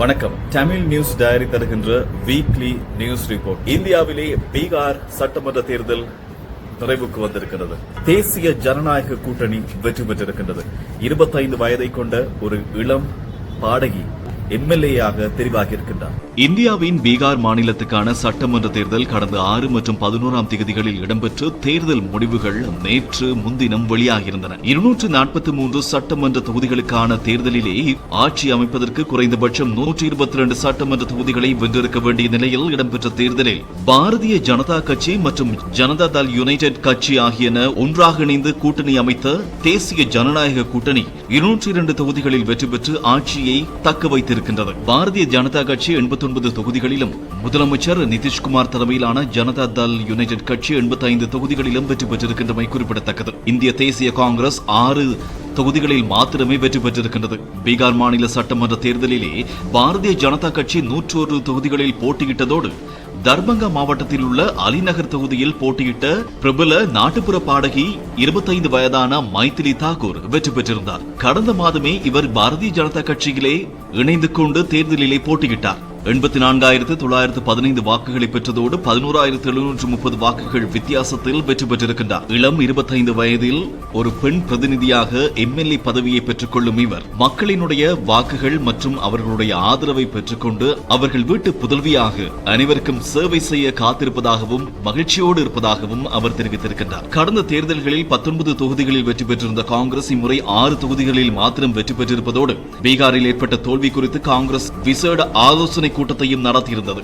வணக்கம். Tamil news diary தருகின்ற weekly news report இந்தியாவிலே பீகார் சட்டமன்ற தேர்தல் நிறைவுக்கு வந்திருக்கிறது. தேசிய ஜனநாயக கூட்டணி வெற்றி பெற்றிருக்கின்றது. இருபத்தைந்து வயதை கொண்ட ஒரு இளம் பாடகி எம்எல்ஏயாக தெரிவாகி இருக்கின்றார் இந்தியாவின் பீகார் மாநிலத்துக்கான சட்டமன்ற தேர்தல் கடந்த ஆறு மற்றும் பதினோராம் தேதிகளில் இடம்பெற்று தேர்தல் முடிவுகள் நேற்று முன்தினம் வெளியாகியிருந்தன. இருநூற்று நாற்பத்தி மூன்று சட்டமன்ற தொகுதிகளுக்கான தேர்தலிலே ஆட்சி அமைப்பதற்கு குறைந்தபட்சம் நூற்றி இருபத்தி இரண்டு சட்டமன்ற தொகுதிகளை வென்றிருக்க வேண்டிய நிலையில் இடம்பெற்ற தேர்தலில் பாரதிய ஜனதா கட்சி மற்றும் ஜனதா தள் யுனைடெட் கட்சி ஆகியன ஒன்றாக இணைந்து கூட்டணி அமைத்த தேசிய ஜனநாயக கூட்டணி இருநூற்றி இரண்டு தொகுதிகளில் வெற்றி பெற்று ஆட்சியை தக்க இருக்கின்றது பாரதிய ஜனதா கட்சி எண்பத்தி ஒன்பது தொகுதிகளிலும் முதலமைச்சர் நிதிஷ்குமார் தலைமையிலான ஜனதா தள் யுனைடெட் கட்சி எண்பத்தி ஐந்து தொகுதிகளிலும் வெற்றி பெற்றிருக்கின்றமை குறிப்பிடத்தக்கது. இந்திய தேசிய காங்கிரஸ் ஆறு தொகுதிகளில் மாத்திரமே வெற்றி பெற்றிருக்கின்றது. பீகார் மாநில சட்டமன்ற தேர்தலிலே பாரதிய ஜனதா கட்சி நூற்றொரு தொகுதிகளில் போட்டியிட்டதோடு தர்பங்கா மாவட்டத்தில் உள்ள அலிநகர் தொகுதியில் போட்டியிட்ட பிரபல நாட்டுப்புற பாடகி இருபத்தைந்து வயதான மைத்திலி தாக்கூர் வெற்றி பெற்றிருந்தார். கடந்த மாதமே இவர் பாரதிய ஜனதா கட்சியிலே இணைந்து கொண்டு தேர்தலிலே போட்டியிட்டார். எண்பத்தி நான்காயிரத்து தொள்ளாயிரத்து பதினைந்து வாக்குகளை பெற்றதோடு பதினோராயிரத்து எழுநூற்று முப்பது வாக்குகள் வித்தியாசத்தில் வெற்றி பெற்றிருக்கின்றார் இளம் இருபத்தைந்து வயதில் ஒரு பெண் பிரதிநிதியாக எம்எல்ஏ பதவியை பெற்றுக்கொள்ளும் இவர். மக்களினுடைய வாக்குகள் மற்றும் அவர்களுடைய ஆதரவை பெற்றுக்கொண்டு அவர்கள் வீட்டு புதல்வியாக அனைவருக்கும் சேவை செய்ய காத்திருப்பதாகவும் மகிழ்ச்சியோடு இருப்பதாகவும் அவர் தெரிவித்திருக்கின்றார். கடந்த தேர்தல்களில் பத்தொன்பது தொகுதிகளில் வெற்றி பெற்றிருந்த காங்கிரஸ் இம்முறை ஆறு தொகுதிகளில் மாத்திரம் வெற்றி பெற்றிருப்பதோடு பீகாரில் ஏற்பட்ட தோல்வி குறித்து காங்கிரஸ் விசேட ஆலோசனை കൂട്ടത്തെയും നടത്തിയിരുന്നത്